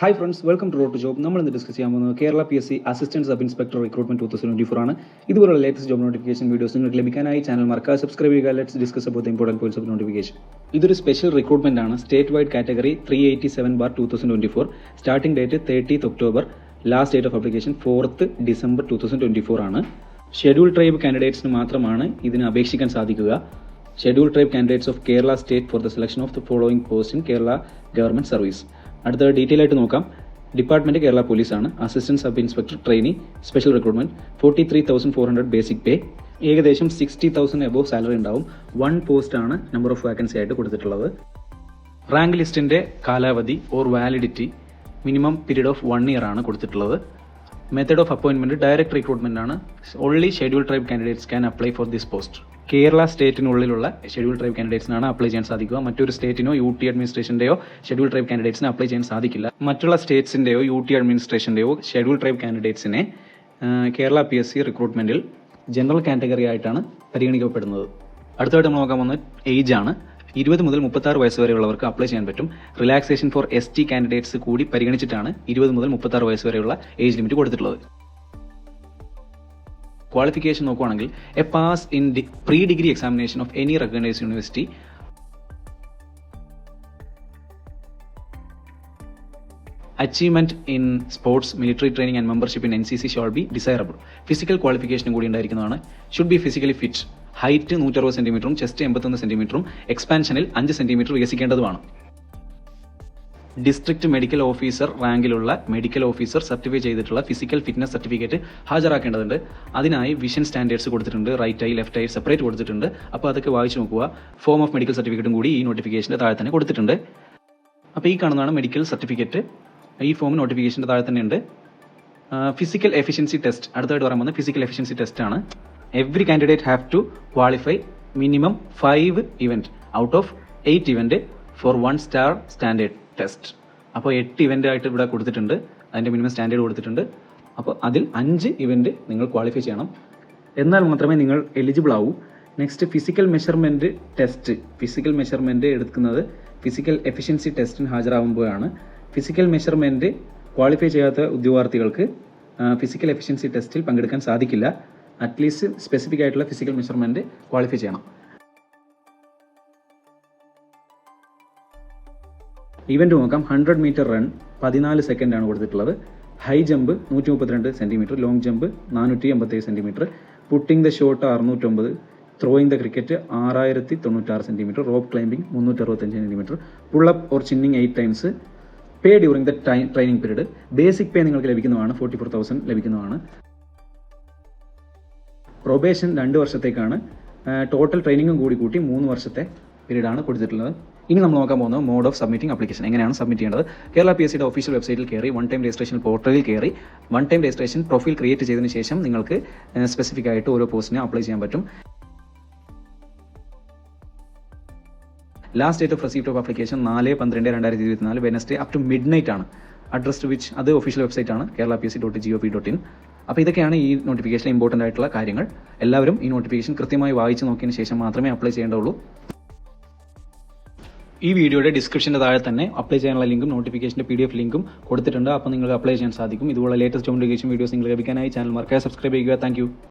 Hi friends welcome to road job നമ്മൾ ഇന്ന് discuss ചെയ്യാൻ പോകുന്നത് Kerala P S C assistant sub inspector recruitment two thousand twenty four ആണ്. ഇതുപോലുള്ള latest job notification videos നിങ്ങൾക്ക് ലഭിക്കാനായി ചാനൽ മറക്കാതെ സബ്സ്ക്രൈബ് ചെയ്യുക. Let's discuss about important points of notification ഇതൊരു സ്പെഷ്യൽ റിക്രൂട്ട്മെന്റ് ആണ്. State wide category three eighty seven bar two thousand twenty four starting date thirtieth October last date of application fourth December two thousand twenty four ആണ് schedule tribe കാൻഡിഡേറ്റ്സിന് മാത്രമാണ് ഇതിന് അപേക്ഷിക്കാൻ സാധിക്കുക. Schedule tribe candidates of Kerala state for the selection of the following post in Kerala government service അടുത്ത detail ആയിട്ട് നോക്കാം. Department Kerala പോലീസാണ് assistant sub inspector trainee special recruitment forty three thousand four hundred basic pay ഏകദേശം sixty thousand above salary ഉണ്ടാവും. One post ആണ് number of vacancy ആയിട്ട് കൊടുത്തിട്ടുള്ളത്. Rank ലിസ്റ്റിന്റെ കാലാവധി or validity minimum period of one year ആണ് കൊടുത്തിട്ടുള്ളത്. Method of appointment direct recruitment ആണ്. Only schedule tribe candidates can apply for this post Kerala സ്റ്റേറ്റിനുള്ളിലുള്ള schedule tribe കാൻഡിഡേറ്റ്സിനാണ് അപ്ലൈ ചെയ്യാൻ സാധിക്കുക. മറ്റൊരു സ്റ്റേറ്റിനോ യു ടി അഡ്മിനിസ്ട്രേഷന്റെയോ ഷെഡ്യൂൾ ട്രൈബ് കാൻഡിഡേറ്റ്സിന് അപ്ലൈ ചെയ്യാൻ സാധിക്കില്ല. മറ്റുള്ള സ്റ്റേറ്റ്സിന്റെയോ യു ടി അഡ്മിനിസ്ട്രേഷന്റെയോ ഷെഡ്യൂൾ ട്രൈബ് കാൻഡിഡേറ്റ്സിനെ കേരള പി എസ് സി റിക്രൂട്ട്മെന്റിൽ ജനറൽ കാറ്റഗറി ആയിട്ടാണ് പരിഗണിക്കപ്പെടുന്നത്. അടുത്തതായിട്ട് നമ്മൾ നോക്കാൻ പോകുന്നത് ഏജ് ആണ്. ഇരുപത് മുതൽ മുപ്പത്തി ആറ് വയസ്സ് വരെയുള്ളവർക്ക് അപ്ലൈ ചെയ്യാൻ പറ്റും. Relaxation for S T candidates കൂടി പരിഗണിച്ചിട്ടാണ് ഇരുപത് മുതൽ മുപ്പത്തി ആറ് വയസ്സ് വരെയുള്ള ഏജ് ലിമിറ്റ് കൊടുത്തിട്ടുള്ളത്. ക്വാളിഫിക്കേഷൻ നോക്കുവാണെങ്കിൽ a pass in the pre degree examination of any recognise university achievement in sports military training and membership in N C C shall be desirable physical ക്വാളിഫിക്കേഷനും കൂടി ഉണ്ടായിരിക്കുന്നതാണ്. Should be physically fit height നൂറ്ററുപത് സെന്റിമീറ്ററും chest എൺപത്തൊന്ന് സെന്റിമീറ്ററും എക്സ്പാൻഷനിൽ അഞ്ച് centimetre വികസിക്കേണ്ടതുമാണ്. District medical officer റാങ്കിലുള്ള medical officer certify ചെയ്തിട്ടുള്ള ഫിസിക്കൽ ഫിറ്റ്നസ് സർട്ടിഫിക്കറ്റ് ഹാജരാക്കേണ്ടതുണ്ട്. അതിനായി വിഷൻ സ്റ്റാൻഡേർഡ്സ് കൊടുത്തിട്ടുണ്ട്. Right eye left eye separate കൊടുത്തിട്ടുണ്ട്. അപ്പോൾ അതൊക്കെ വായിച്ചു നോക്കുക. ഫോം ഓഫ് മെഡിക്കൽ സർട്ടിഫിക്കറ്റും കൂടി ഈ നോട്ടിഫിക്കേഷന്റെ താഴെ തന്നെ കൊടുത്തിട്ടുണ്ട്. അപ്പോൾ ഈ കാണുന്നതാണ് മെഡിക്കൽ സർട്ടിഫിക്കറ്റ് ഈ ഫോം നോട്ടിഫിക്കേഷന്റെ താഴെ തന്നെ ഉണ്ട്. ഫിസിക്കൽ എഫിഷ്യൻസി ടെസ്റ്റ് അടുത്തായിട്ട് പറയാൻ പോകുന്നത് ഫിസിക്കൽ എഫിഷ്യൻസി ടെസ്റ്റ് ആണ്. Every candidate have to qualify minimum five event out of eight event for one star standard test അപ്പോൾ എട്ട് ഇവന്റ് ആയിട്ട് ഇവിടെ കൊടുത്തിട്ടുണ്ട്. അതിന്റെ മിനിമം സ്റ്റാൻഡേർഡ് കൊടുത്തിട്ടുണ്ട്. അപ്പോൾ അതിൽ അഞ്ച് ഇവന്റ് നിങ്ങൾ ക്വാളിഫൈ ചെയ്യണം. എന്നാൽ മാത്രമേ നിങ്ങൾ എലിജിബിൾ ആവൂ. Next physical measurement test physical measurement എടുക്കുന്നത് ഫിസിക്കൽ എഫിഷ്യൻസി ടെസ്റ്റിന് ഹാജരാകുമ്പോഴാണ്. ഫിസിക്കൽ മെഷർമെന്റ് ക്വാളിഫൈ ചെയ്യാത്ത ഉദ്യോഗാർത്ഥികൾക്ക് ഫിസിക്കൽ എഫിഷ്യൻസി ടെസ്റ്റിൽ പങ്കെടുക്കാൻ സാധിക്കില്ല. അറ്റ്ലീസ്റ്റ് സ്പെസിഫിക് ആയിട്ടുള്ള ഫിസിക്കൽ മെഷർമെന്റ് ക്വാളിഫൈ ചെയ്യണം. ഇവന്റ് നോക്കാം ഹൺഡ്രഡ് മീറ്റർ റൺ പതിനാല് സെക്കൻഡ് ആണ് കൊടുത്തിട്ടുള്ളത്. ഹൈ ജമ്പ് നൂറ്റി മുപ്പത്തിരണ്ട് സെന്റിമീറ്റർ ലോങ് ജമ്പ് നാനൂറ്റി എൺപത്തേഴ് സെന്റിമീറ്റർ പുട്ടിംഗ് ദ ഷോട്ട് അറുന്നൂറ്റൊമ്പത് ത്രോയിങ് ദ ക്രിക്കറ്റ് ആറായിരത്തി തൊണ്ണൂറ്റാറ് സെന്റിമീറ്റർ റോപ്പ് ക്ലൈംബിംഗ് മുന്നൂറ്റി centimetre pull up or chinning eight times pay during the time training period basic pay നിങ്ങൾക്ക് ലഭിക്കുന്നതാണ് ഫോർട്ടി ഫോർ തൗസൻഡ് ലഭിക്കുന്നതാണ്. Probation രണ്ട് വർഷത്തേക്കാണ്. ടോട്ടൽ ട്രെയിനിങ്ങും കൂടി കൂട്ടി മൂന്ന് വർഷത്തെ പീരീഡാണ് കൊടുത്തിട്ടുള്ളത്. ഇനി നമ്മൾ നോക്കാൻ പോകുന്നത് മോഡ് ഓഫ് സബ്മിറ്റിംഗ് അപ്ലിക്കേഷൻ എങ്ങനെയാണ് സബ്മിറ്റ് ചെയ്യേണ്ടത്? കേരള പി എസ് സിയുടെ ഒഫീഷ്യൽ വെബ്സൈറ്റിൽ കയറി വൺ ടൈം രജിസ്ട്രേഷൻ പോർട്ടലിൽ കയറി one time registration profile create ചെയ്തതിന് ശേഷം നിങ്ങൾക്ക് സ്പെസിഫിക് ആയിട്ട് ഓരോ പോസ്റ്റിനും അപ്ലൈ ചെയ്യാൻ പറ്റും. Last date of receipt of application നാല് പന്ത്രണ്ട് രണ്ടായിരത്തി ഇരുപത്തിനാല് Wednesday up to midnight ആണ്. അഡ്രസ് ടു വിച്ച് അത് ഒഫീഷ്യൽ വെബ്സൈറ്റ് ആണ് Kerala P S C dot G O P dot in അപ്പോൾ ഇതൊക്കെയാണ് ഈ നോട്ടിഫിക്കേഷൻ ഇമ്പോർട്ടന്റ് ആയിട്ടുള്ള കാര്യങ്ങൾ. എല്ലാവരും ഈ നോട്ടിഫിക്കേഷൻ കൃത്യമായി വായിച്ച് നോക്കിയതിന് ശേഷം മാത്രമേ അപ്ലൈ ചെയ്യേണ്ടുള്ളൂ ഈ വീഡിയോയുടെ ഡിസ്ക്രിപ്ഷന്റെ താഴെ തന്നെ അപ്ലൈ ചെയ്യാനുള്ള ലിങ്കും നോട്ടിഫിക്കേഷന്റെ പി ഡി എഫ് ലിങ്കും കൊടുത്തിട്ടുണ്ട്. അപ്പോൾ നിങ്ങൾക്ക് അപ്ലൈ ചെയ്യാൻ സാധിക്കും. ഇതുപോലെ ലേറ്റസ്റ്റ് നോട്ടിഫിക്കേഷൻ വീഡിയോസ് നിങ്ങൾ ലഭിക്കാനായി ചാനൽ മറക്കാതെ സബ്സ്ക്രൈബ് ചെയ്യുക. താങ്ക്